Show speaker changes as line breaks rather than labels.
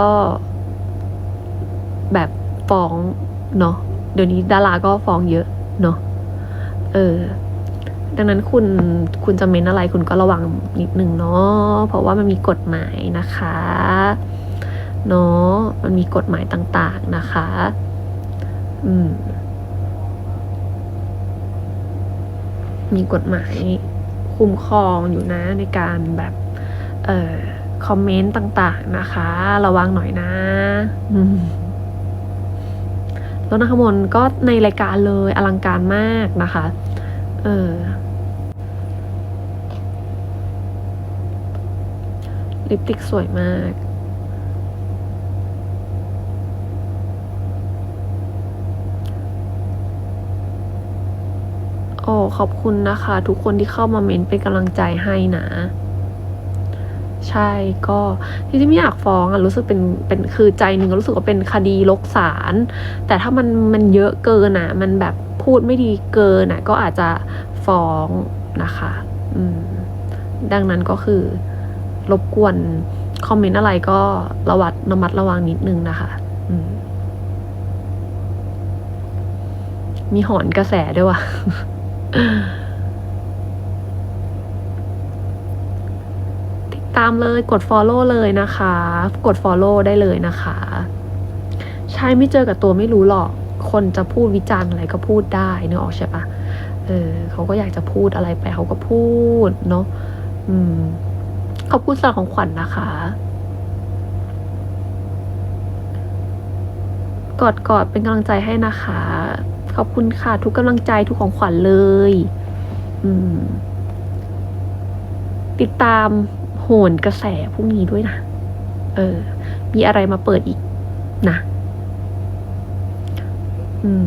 ก็แบบฟ้องเนาะเดี๋ยวนี้ดาราก็ฟ้องเยอะเนาะเออ ดังนั้นคุณคุณจะเม้นอะไรคุณก็ระวังนิดนึงเนาะเพราะว่ามันมีกฎหมายนะคะเนาะมันมีกฎหมายต่าง ๆนะคะ อืม มีกฎหมายคุ้มครองอยู่นะในการแบบ เอ่อ อมเมนต์ต่าง ๆนะคะ ระวังหน่อยนะอืมแล้วนะคะมนก็ในรายการเลยอลังการมากนะคะ เออลิปสติกสวยมากโอ้ขอบคุณนะคะ ทุกคนที่เข้ามาเมนเป็นกำลังใจให้นะ ใช่ก็ที่ที่ไม่อยากฟ้องอะรู้สึกเป็นเป็นคือใจหนึ่งก็รู้สึกว่าเป็นคดีลกศาลแต่ถ้ามันมันเยอะเกินอะมันแบบพูดไม่ดีเกินอะก็อาจจะฟ้องนะคะอืมดังนั้นก็คือรบกวนคอมเมนต์อะไรก็ระวัดระมัดระวังนิดนึงนะคะอืมมีหอนกระแสด้วยว่ะ ตามเลยกด follow เลยนะคะ กด follow ได้เลยนะคะ ใช่ไม่เจอกับตัวไม่รู้หรอก คนจะพูดวิจารณ์อะไรก็พูดได้เนกออกใช่ปะเออเขาก็อยากจะพูดอะไรไปเขาก็พูดเนาะอืมขอบคุณสำหรับของขวัญนะคะ กอดกอดเป็นกำลังใจให้นะคะ ขอบคุณค่ะ ทุกกำลังใจทุกของขวัญเลย อืมติดตาม นกระแสพวกนี้ด้วยนะ เออ มีอะไรมาเปิดอีกนะ อืม